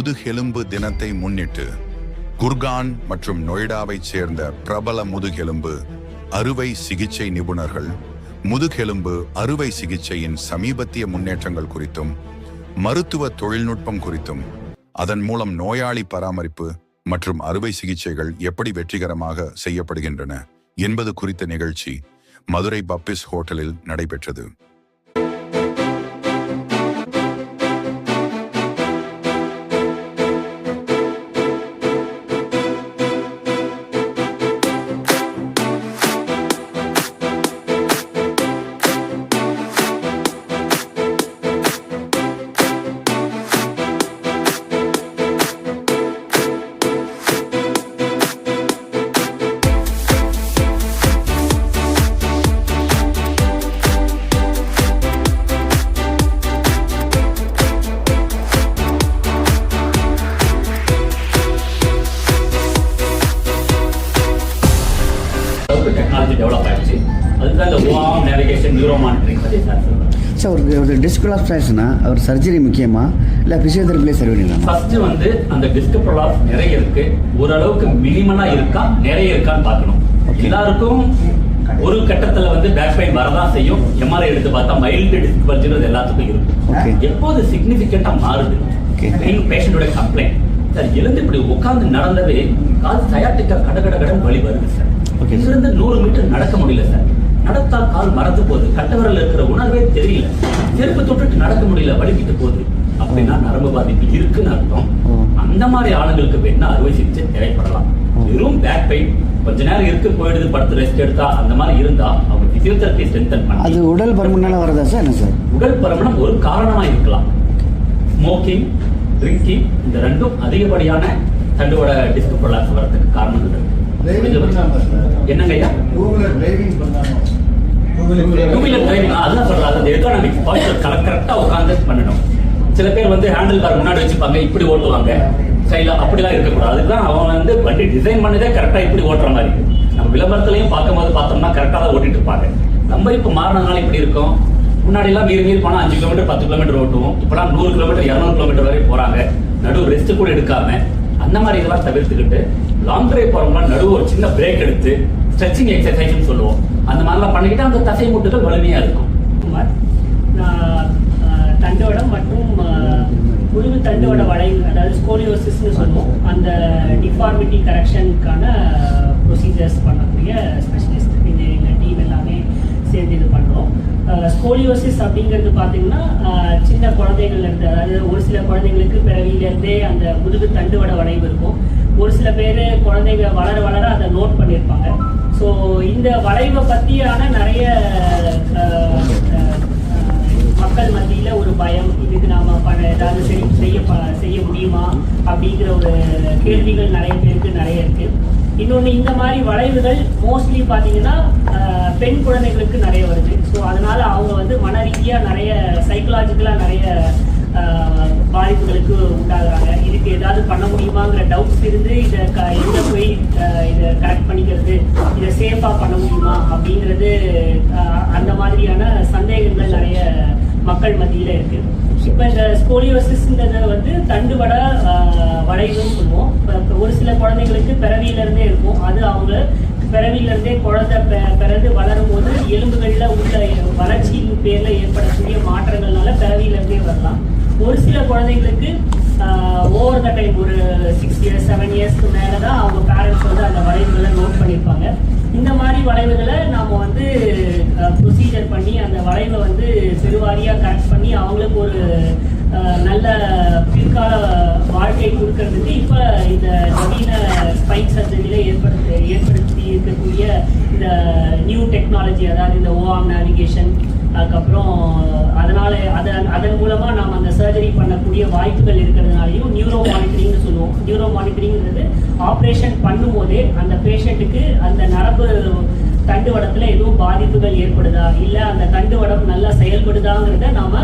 முதுகெலும்பு தினத்தை முன்னிட்டு குர்கான் மற்றும் நொய்டாவைச் சேர்ந்த பிரபல முதுகெலும்பு அறுவை சிகிச்சை நிபுணர்கள் முதுகெலும்பு அறுவை சிகிச்சையின் சமீபத்திய முன்னேற்றங்கள் குறித்தும் மருத்துவ தொழில்நுட்பம் குறித்தும் அதன் மூலம் நோயாளி பராமரிப்பு மற்றும் அறுவை சிகிச்சைகள் எப்படி வெற்றிகரமாக செய்யப்படுகின்றன என்பது குறித்த நிகழ்ச்சி மதுரை பப்பிஸ் ஹோட்டலில் நடைபெற்றது. O arm navigation neuro monitoring பற்றி சார் சொல்றேன் சார் ஒரு ஆயிடுச்சுன்னா அவர் சர்ஜரி முக்கியமா? இல்லை ஃபிசியோதெரபிலே சரி பண்ணிடலாமா வந்து அந்த டிஸ்க் ப்ரொலாப் நிறைய இருக்கு. ஓரளவுக்கு மினிமலா இருக்கா? நிறைய இருக்கான்னு பார்க்கணும். எல்லாருக்கும் ஒரு கட்டத்துல வந்து பேக் பெயின் வரதான் செய்யும். எம்ஆர்ஐ எடுத்து பார்த்தா மைல்டு டிஸ்க் எல்லாத்துக்கும். இருக்கும். எப்போது சிக்னிஃபிகண்டா மாறுது. பேஷண்டோட கம்ப்ளைண்ட் சார் எழுந்து இப்படி உட்கார்ந்து நடந்தவே கால் சயாட்டிக்கா கட கட கடன் வலி வருது சார். இங்கிருந்து நூறு மீட்டர் நடக்க முடியல சார் நடத்தால் கால் மறந்து போகுது. கட்டவரில் இருக்கிற உணர்வே தெரியல. செருப்பு தொட்டுட்டு நடக்க முடியல வலிக்கிட்டு போகுது. அப்படின்னா நரம்பு பாதிப்பு இருக்குன்னு அர்த்தம். அந்த மாதிரி ஆளுங்களுக்கு வேணா அறுவை சிகிச்சை தேவைப்படலாம். வெறும் பேக் பெயின் கொஞ்ச நேரம் இருக்கு போயிடுது படுத்து ரெஸ்ட் எடுத்தா அந்த மாதிரி இருந்தா அவங்க பிசியோதெரபி ஸ்ட்ரென்தன் அது பண்ணி உடல் பருமனால வரதா சார்? என்ன சார்? உடல் பருமனம் ஒரு காரணமா இருக்கலாம். ஸ்மோக்கிங் ட்ரிங்கிங் இந்த ரெண்டும் அதிகப்படியான தண்டுவட டிஸ்க் ப்ரொலாப்ஸ் வரதுக்கு காரணம் இருக்கு. என்னங்க ஐயா? டூ வீலர் டிரைவிங் அதுதான் சொல்றாங்க அந்த எக்கனாமிக்ஸ் பாய்ச்சல் கரெக்டா உட்காந்து பண்ணணும். சில பேர் வந்து ஹேண்டில் பார் முன்னாடி வச்சுப்பாங்க இப்படி ஓட்டுவாங்க. ஸ்டைலா அப்படிலாம் இருக்கக்கூடாது. அதுதான் அவன் வந்து வண்டி டிசைன் பண்ணதே கரெக்டா இப்படி ஓட்டுற மாதிரி. நம்ம விளம்பரத்துலையும் பார்க்கும்போது பார்த்தோம்னா கரெக்டாக தான் ஓட்டிட்டு இருப்பாங்க. நம்ம இப்போ மாறினதுனால இப்படி இருக்கோம். முன்னாடி எல்லாம் மீறி மீறி போனா அஞ்சு கிலோமீட்டர் பத்து கிலோமீட்டர் ஓட்டுவோம். இப்பெல்லாம் நூறு கிலோமீட்டர் இரநூறு கிலோமீட்டர் வரை போறாங்க. நடு ரெஸ்ட் கூட எடுக்காம. அந்த மாதிரி இதெல்லாம் தவிர்த்துக்கிட்டு லாங் டிரைவ் போறவங்க நடுவு ஒரு சின்ன பிரேக் எடுத்து ஸ்ட்ரெச்சிங் எக்ஸசைஸ்னு சொல்லுவோம். அந்த மாதிரிலாம் பண்ணிக்கிட்டு அந்த தசை முட்டுகள் வலிமையா இருக்கும். குமார் மற்றும் முதுகு தண்டுவட அதாவது ஸ்கோலியோசிஸ்னு சொல்லுவோம். அந்த டிஃபார்மிட்டி கரெக்ஷனுக்கான ப்ரொசீஜர்ஸ் பண்ணக்கூடிய ஸ்பெஷலிஸ்ட் இது எங்கள் டீம் எல்லாமே சேர்ந்து இது பண்ணுறோம். ஸ்கோலியோசிஸ் அப்படிங்கிறது பார்த்தீங்கன்னா சின்ன குழந்தைகள் இருந்து அதாவது ஒரு சில குழந்தைங்களுக்கு பிறவியிலேருந்தே அந்த முதுகு தண்டுவட வளைவு இருக்கும். ஒரு சில பேர் குழந்தைங்க வளர வளர அதை நோட் பண்ணியிருப்பாங்க. ஸோ இந்த வளைவை பற்றியான நிறைய மக்கள் மத்தியில் ஒரு பயம் இதுக்கு நாம் பண்ண ஏதாவது செய்ய ப- செய்ய முடியுமா? அப்படிங்கிற ஒரு கேள்விகள் நிறைய பேருக்கு நிறைய இருக்குது இன்னொன்று இந்த மாதிரி வளைவுகள் மோஸ்ட்லி பார்த்தீங்கன்னா பெண் குழந்தைகளுக்கு நிறைய வருது. ஸோ அதனால அவங்க வந்து மன ரீதியாக நிறைய சைக்கலாஜிக்கலாக நிறைய பாதிப்புகளுக்கு உண்டாகிறாங்க. இதுக்கு ஏதாவது பண்ண முடியுமாங்கிற டவுட்ஸ் இருந்து இதை க எங்கே போய் இதை கரெக்ட் பண்ணிக்கிறது இதை சேஃபாக பண்ண முடியுமா அப்படிங்கிறது அந்த மாதிரியான சந்தேகங்கள் நிறைய மக்கள் மத்தியில் இருக்குது இப்போ இந்த ஸ்கோலியோசிஸ்ன்றத வந்து தண்டுவட வட வளைவுன்னு சொல்லுவோம். இப்போ ஒரு சில குழந்தைங்களுக்கு பிறவியிலேருந்தே இருக்கும். அது அவங்க பிறவியிலேருந்தே குழந்தை பெ- பிறந்து வளரும் போது எலும்புகளில் உள்ள வளர்ச்சியின் பேரில் ஏற்படக்கூடிய மாற்றங்கள்னால பிறவியிலேருந்தே வரலாம். ஒரு சில குழந்தைங்களுக்கு டைம் ஒரு சிக்ஸ் இயர்ஸ் செவன் இயர்ஸ்க்கு மேலே தான் அவங்க பேரண்ட்ஸ் வந்து அந்த வளைவுகளை நோட் பண்ணியிருப்பாங்க. இந்த மாதிரி வளைவுகளை நாம் வந்து ப்ரொசீஜர் பண்ணி அந்த வளைவை வந்து பெருவாரியாக கரெக்ட் பண்ணி அவங்களுக்கு ஒரு நல்ல பிற்கால வாழ்க்கை கொடுக்கறதுக்கு இப்போ இந்த நவீன ஸ்பைன் சர்ஜரியில் ஏற்படுத்தி ஏற்படுத்தி இருக்கக்கூடிய இந்த நியூ டெக்னாலஜி அதாவது இந்த ஓஆம் நேவிகேஷன் அதுக்கப்புறம் அதனால அதன் அதன் மூலமா நாம் அந்த சர்ஜரி பண்ணக்கூடிய வாய்ப்புகள் இருக்கிறதுனாலையும் நியூரோ மானிட்டரிங்னு சொல்லுவோம். நியூரோ மானிட்டரிங்கிறது ஆப்ரேஷன் பண்ணும்போதே அந்த பேஷண்ட்டுக்கு அந்த நரம்பு தண்டுவடத்துல எதுவும் பாதிப்புகள் ஏற்படுதா? இல்லை அந்த தண்டுவடம் நல்லா செயல்படுதாங்கிறத நாம்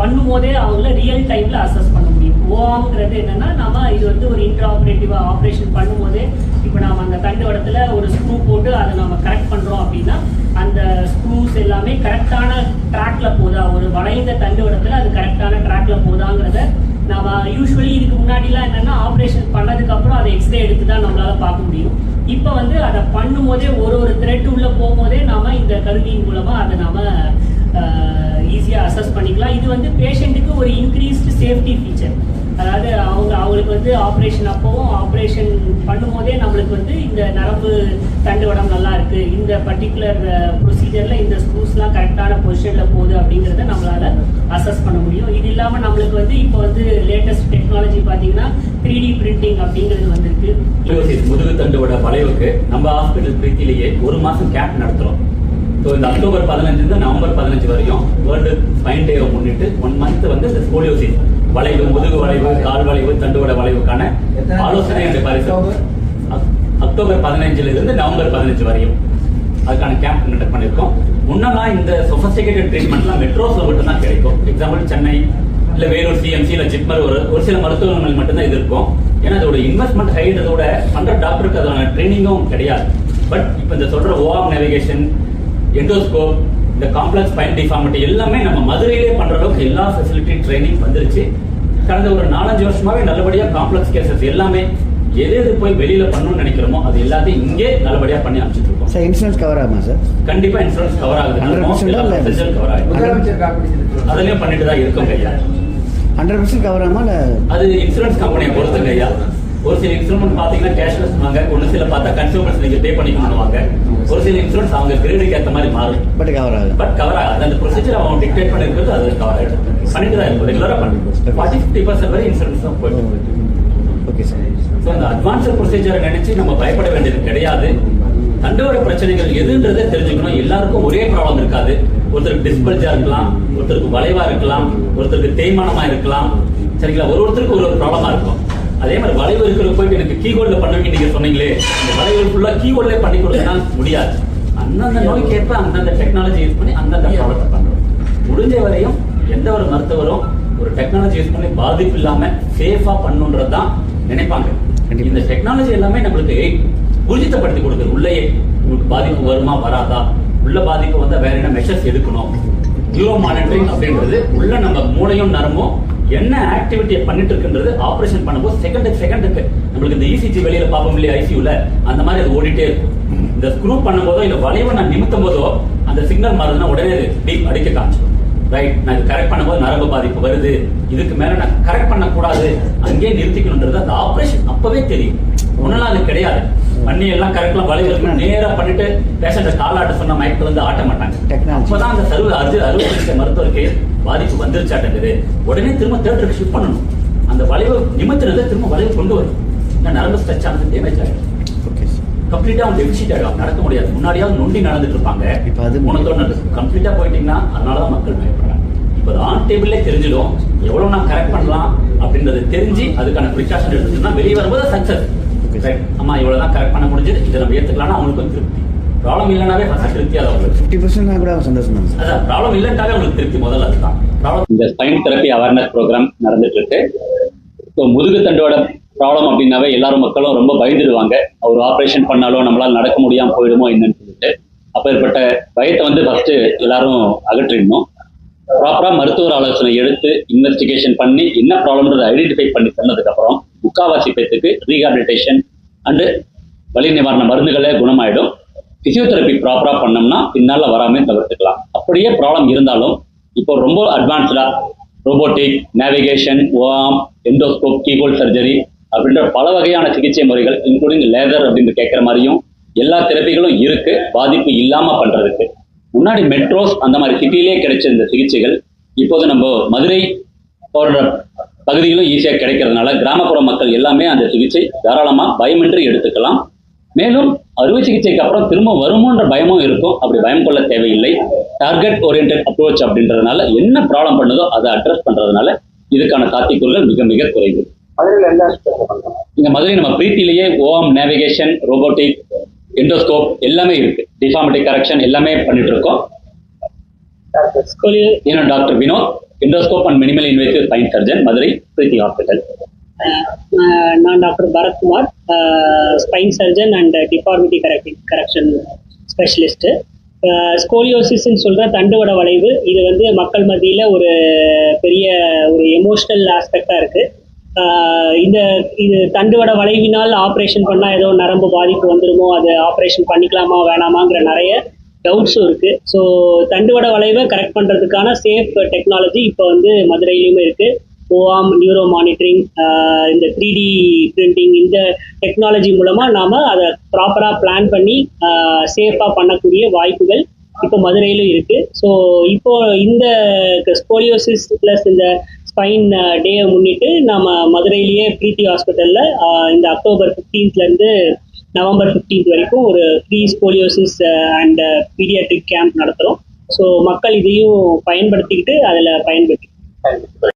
பண்ணும்போதே அவங்கள ரியல் டைமில் அசஸ் பண்ணுவோம் முடியும் என்னென்னா என்னன்னா இது வந்து ஒரு இன்ட்ராபரேட்டிவா ஆப்ரேஷன் பண்ணும்போதே இப்போ நாம அந்த தண்டுவடத்துல ஒரு ஸ்க்ரூ போட்டு அதை நம்ம கரெக்ட் பண்றோம் அப்படின்னா அந்த ஸ்க்ரூஸ் எல்லாமே கரெக்டான ட்ராக்ல போதா ஒரு வளைந்த தண்டுவடத்துல அது கரெக்டான ட்ராக்ல போதாங்கிறத நம்ம யூஸ்வலி இதுக்கு முன்னாடிலாம் என்னன்னா ஆப்ரேஷன் பண்ணதுக்கு அப்புறம் அதை எக்ஸ்ரே எடுத்து தான் நம்மளால பார்க்க முடியும். இப்போ வந்து அதை பண்ணும்போதே ஒரு ஒரு த்ரெட் உள்ள போகும்போதே நாம இந்த கருவியின் மூலமா அதை நாம ஈஸியாக அசஸ் பண்ணிக்கலாம். இது வந்து பேஷண்ட்டுக்கு ஒரு இன்க்ரீஸ்டு சேஃப்டி ஃபீச்சர் அதாவது அவங்க அவங்களுக்கு வந்து ஆப்ரேஷன் அப்போவும் ஆப்ரேஷன் பண்ணும்போதே நம்மளுக்கு வந்து இந்த நரம்பு தண்டு உடம்பு நல்லா இருக்கு. இந்த பர்டிகுலர் ப்ரொசீஜரில் இந்த ஸ்க்ரூஸ்லாம் கரெக்டான பொசிஷனில் போகுது அப்படிங்கிறத நம்மளால் அசஸ் பண்ண முடியும். இது இல்லாமல் நம்மளுக்கு வந்து இப்போ வந்து லேட்டஸ்ட் டெக்னாலஜி பார்த்தீங்கன்னா த்ரீ டி பிரிண்டிங் அப்படிங்கிறது வந்திருக்கு. முதுகு தண்டுவோட வளைவுக்கு நம்ம ஹாஸ்பிட்டல் பிரீத்திலேயே ஒரு மாதம் கேப் நடத்துகிறோம் ஸோ இந்த அக்டோபர் பதினஞ்சுலேருந்து நவம்பர் பதினஞ்சு வரையும் வேர்ல்டு ஸ்பைன் டேவை முன்னிட்டு ஒன் மந்த் வந்து இந்த ஸ்கோலியோசிஸ் வளைவு முதுகு வளைவு கால் வளைவு தண்டுவட வளைவுக்கான ஆலோசனை அந்த பரிசு அக்- அக்டோபர் பதினஞ்சுல இருந்து நவம்பர் பதினஞ்சு வரையும். அதுக்கான கேம்ப் கண்டக்ட் பண்ணியிருக்கோம். முன்னெல்லாம் இந்த சொஃபஸ்டிகேட்டட் ட்ரீட்மெண்ட்லாம் மெட்ரோஸ்ல மட்டும் தான் கிடைக்கும் எக்ஸாம்பிள் சென்னை இல்ல வேலூர் சிஎம்சி இல்ல ஜிப்மர் ஒரு ஒரு சில மருத்துவமனைகள் மட்டும்தான் இது இருக்கும். ஏன்னா அதோட இன்வெஸ்ட்மெண்ட் ஹைன்றதோட பண்ற டாக்டருக்கு அதோட ட்ரைனிங்கும் கிடையாது. பட் இப்போ இந்த சொல்ற ஓஆம் நேவிகேஷன் எண்டோஸ்கோப் இந்த காம்ப்ளெக்ஸ் ஸ்பைன் டிஃபார்மிட்டி எல்லாமே நம்ம மதுரையிலே பண்ற அளவுக்கு எல்லா ஃபெசிலிட்டி ட்ரைனிங் வந்துருச்சு. கடந்த ஒரு நாலஞ்சு வருஷமாவே நல்லபடியா காம்ப்ளெக்ஸ் கேசஸ் எல்லாமே எது எது போய் வெளியில பண்ணணும்னு நினைக்கிறோமோ அது எல்லாத்தையும் இங்கே நல்லபடியா பண்ணி அமைச்சிட்டு இருக்கோம். சார் இன்சூரன்ஸ் கவர் ஆகுமா சார்? கண்டிப்பா இன்சூரன்ஸ் கவர் ஆகுது. 100% இல்ல? கவர் ஆகுது. அதுலயும் பண்ணிட்டு தான் இருக்கோம் ஐயா. ஹண்ட்ரட் பர்சன்ட் கவர் ஆகுமா அது இன்சூரன்ஸ் கம்பெனியை பொறுத்துங்க ஐயா. ஒரு சில இன்சூரன்ஸ் பாத்தீங்கன்னா கேஷ்லெஸ் வாங்க ஒரு சில பார்த்தா கன்சூமர்ஸ் நீங்க பே பண்ணிக்கணும்னுவாங்க ஒரு சில இன்சூரன்ஸ் அவங்க கிரெடிட்க்கு ஏத்த மாதிரி மாறும். பட் கவர் ஆகுது. பட் கவர் ஆகாது. அந்த ப்ரொசீஜர் அவங்க டிக்டேட் பண்ணிருக்கிறது அது கவர் பண்ணிட்டு தான் இருக்கும் ரெகுலரா பண்ணிட்டு ஃபார்ட்டி ஃபிஃப்டி பர்சன்ட் வரை இன்சூரன்ஸ் தான் போயிட்டு ஓகே சார் ஸோ அந்த அட்வான்ஸ் ப்ரொசீஜரை நினைச்சு நம்ம பயப்பட வேண்டியது கிடையாது. தண்டோட பிரச்சனைகள் எதுன்றதை தெரிஞ்சுக்கணும். எல்லாருக்கும் ஒரே ப்ராப்ளம் இருக்காது. ஒருத்தருக்கு டிஸ்பல்ஜா இருக்கலாம் ஒருத்தருக்கு வளைவா இருக்கலாம் ஒருத்தருக்கு தேய்மானமா இருக்கலாம். சரிங்களா? ஒரு ஒருத்தருக்கு ஒரு ஒரு ப்ராப்ளமா இருக்கும். அதே மாதிரி வளைவு இருக்கிற போயிட்டு எனக்கு கீபோர்டில் பண்ணுவீங்க நீங்க சொன்னீங்களே இந்த வளைவு ஃபுல்லா கீபோர்ட்லேயே பண்ணி கொடுத்தா முடியாது. அந்தந்த நோய்க்கேற்ப அந்தந்த டெக்னாலஜி யூஸ் பண்ணி அந்தந்த ப்ராப்ளத்தை பண்றோம். முடிஞ்ச வரையும் எந்த ஒரு மருத்துவரும் ஒரு டெக்னாலஜி யூஸ் பண்ணி பாதிப்பு இல்லாம சேஃபா பண்ணுன்றது தான் நினைப்பாங்க. இந்த டெக்னாலஜி எல்லாமே நம்மளுக்கு ஊர்ஜிதப்படுத்தி கொடுக்குது. உள்ளேயே உங்களுக்கு பாதிப்பு வருமா வராதா? உள்ள பாதிப்பு வந்தா வேற என்ன மெஷர்ஸ் எடுக்கணும்? நியூரோ மானிட்டரிங் அப்படின்றது உள்ள நம்ம மூளையும் நரம்பும் என்ன ஆக்டிவிட்டியை பண்ணிட்டு இருக்குன்றது ஆபரேஷன் பண்ணும்போது செகண்டுக்கு செகண்டுக்கு நம்மளுக்கு இந்த இசிஜி வெளியில பார்ப்போம் இல்லையா ஐசியூல அந்த மாதிரி அது ஓடிட்டே இருக்கும். இந்த ஸ்க்ரூ பண்ணும்போதோ இல்ல வளைவை நான் நிமித்தும் போதோ அந்த சிக்னல் மாறுதுன்னா உடனே டீப் அடிக்க காமிச்சிடும். ரைட் நான் இது கரெக்ட் பண்ணும்போது நரம்பு பாதிப்பு வருது. இதுக்கு மேல நான் கரெக்ட் பண்ணக்கூடாது. அங்கேயே நிறுத்திக்கணுன்றது அந்த ஆபரேஷன் அப்பவே தெரியும். முன்னெல்லாம் அது கிடையாது பண்ணி எல்லாம் கரெக்ட்லாம் வளைவு நேரா பண்ணிட்டு பேஷண்ட காலாட்ட சொன்ன மயக்கத்துல இருந்து ஆட்ட மாட்டாங்க. அப்பதான் அந்த சர்வ அறுவை அறுவை சிகிச்சை மருத்துவருக்கு பாதிப்பு வந்துருச்சாட்டங்குது. உடனே திரும்ப தேட்டருக்கு ஷிஃப்ட் பண்ணணும். அந்த வளைவு நிமித்தினதை திரும்ப வளைவு கொண்டு வரும். இந்த நரம்பு ஸ்ட்ரெச் ஆனது டேமேஜ் ஆகிடும் கம்ப்ளீட்டா அவங்க டெபிசிட் ஆகிடும் நடக்க முடியாது. முன்னாடியாவது நொண்டி நடந்துட்டு இருப்பாங்க. இப்ப அது உனக்கு கம்ப்ளீட்டா போயிட்டீங்கன்னா அதனாலதான் மக்கள் பயப்படுறாங்க. இப்போ ஆன் டேபிள்லே தெரிஞ்சிடும். எவ்வளவு நான் கரெக்ட் பண்ணலாம் அப்படின்றது தெரிஞ்சு அதுக்கான ப்ரிகாஷன் எடுத்துச்சுன்னா வெளியே வரும்போது சக்சஸ் Okay. அம்மா இவ்வளவுதான் கரெக்ட் பண்ண முடிஞ்சது. இதை நம்ம ஏத்துக்கலாம்னா அவங்களுக்கு வந்து திருப்தி. ப்ராப்ளம் இல்லைனாவே ஃபர்ஸ்ட் திருப்தி அது அவங்களுக்கு ஃபிஃப்டி பர்சன்ட் கூட சந்தோஷம் தான் சார் அதான் ப்ராப்ளம் இல்லைன்றாவே உங்களுக்கு திருப்தி முதல்ல அதுதான். ப்ராப்ளம் இந்த ஸ்பைன் தெரப்பி அவேர்னஸ் ப்ரோக்ராம் நடந்துட்டு இருக்கு. ஸோ முதுகு தண்டோட ப்ராப்ளம் அப்படின்னாவே எல்லாரும் மக்களும் ரொம்ப பயந்துடுவாங்க. ஒரு ஆப்ரேஷன் பண்ணாலும் நம்மளால நடக்க முடியாம போயிடுமோ என்னன்னு சொல்லிட்டு. அப்பேற்பட்ட பயத்தை வந்து ஃபர்ஸ்ட் எல்லாரும் அகற்றிடணும். ப்ராப்பரா மருத்துவர் ஆலோசனை எடுத்து இன்வெஸ்டிகேஷன் பண்ணி என்ன ப்ராப்ளம்ன்றதை ஐடென்டிஃபை பண்ணி சொன்னதுக்கு அப்புறம் முக்காவாசி பேத்துக்கு ரீஹாபிலிட்டேஷன் அண்டு வலி நிவாரண மருந்துகளே குணமாயிடும். பிசியோதெரப்பி ப்ராப்பராக பண்ணோம்னா பின்னால் வராம தவிர்த்துக்கலாம். அப்படியே ப்ராப்ளம் இருந்தாலும் இப்போ ரொம்ப அட்வான்ஸ்டாக robotic navigation O arm endoscope keyboard surgery அப்படின்ற பல வகையான சிகிச்சை முறைகள் இன்க்ளூடிங் லேசர் அப்படின்னு கேட்குற மாதிரியும் எல்லா தெரப்பிகளும் இருக்கு பாதிப்பு இல்லாமல் பண்ணுறதுக்கு முன்னாடி மெட்ரோஸ் அந்த மாதிரி சிட்டிலே கிடைச்ச இந்த சிகிச்சைகள் இப்போது நம்ம மதுரை போன்ற பகுதிகளும் ஈஸியாக கிடைக்கிறதுனால கிராமப்புற மக்கள் எல்லாமே அந்த சிகிச்சை தாராளமாக பயமின்றி எடுத்துக்கலாம். மேலும் அறுவை சிகிச்சைக்கு அப்புறம் திரும்ப வருமோன்ற பயமும் இருக்கும். அப்படி பயம் கொள்ள தேவையில்லை. டார்கெட் ஓரியன்ட் அப்ரோச் அப்படின்றதுனால என்ன ப்ராப்ளம் பண்ணுதோ அதை அட்ரஸ் பண்றதுனால இதுக்கான சாத்தியக்கூறுகள் மிக மிக குறைவு. இங்க மதுரை நம்ம பிரீத்திலேயே ஓஎம் நேவிகேஷன் ரோபோட்டிக் எண்டோஸ்கோப் எல்லாமே இருக்கு. டிஃபார்மிட்டி கரெக்ஷன் எல்லாமே பண்ணிட்டு இருக்கோம். Doctor Vinod endoscope and minimal invasive spine surgeon Madurai Preethi hospital நான் doctor Bharathkumar spine surgeon and deformity correct correction specialist ஸ்கோலியோசிஸ்ன்னு சொல்கிற தண்டுவட வளைவு இது வந்து மக்கள் மத்தியில் ஒரு பெரிய ஒரு எமோஷ்னல் ஆஸ்பெக்டாக இருக்குது இந்த இது தண்டுவட வளைவினால் ஆப்ரேஷன் பண்ணால் ஏதோ நரம்பு பாதிப்பு வந்துடுமோ அது ஆப்ரேஷன் பண்ணிக்கலாமா வேணாமாங்கிற நிறைய டவுட்ஸும் இருக்குது ஸோ தண்டுவட வளைவை கரெக்ட் பண்ணுறதுக்கான சேஃப் டெக்னாலஜி இப்போ வந்து மதுரையிலையுமே இருக்குது ஓஆம் நியூரோ மானிட்டரிங் இந்த த்ரீ டி பிரிண்டிங் இந்த டெக்னாலஜி மூலமாக நாம் அதை ப்ராப்பராக பிளான் பண்ணி சேஃபாக பண்ணக்கூடிய வாய்ப்புகள் இப்போ மதுரையிலும் இருக்குது ஸோ இப்போ இந்த ஸ்போலியோசிஸ் ப்ளஸ் இந்த ஸ்பைன் டேயை முன்னிட்டு நம்ம மதுரையிலேயே பிரீத்தி ஹாஸ்பிட்டலில் இந்த அக்டோபர் ஃபிஃப்டீன்த்லேருந்து நவம்பர் 15th வரைக்கும் ஒரு free scoliosis and paediatric camp நடத்துகிறோம் ஸோ மக்கள் இதையும் பயன்படுத்திக்கிட்டு அதில் பயன்படுத்தி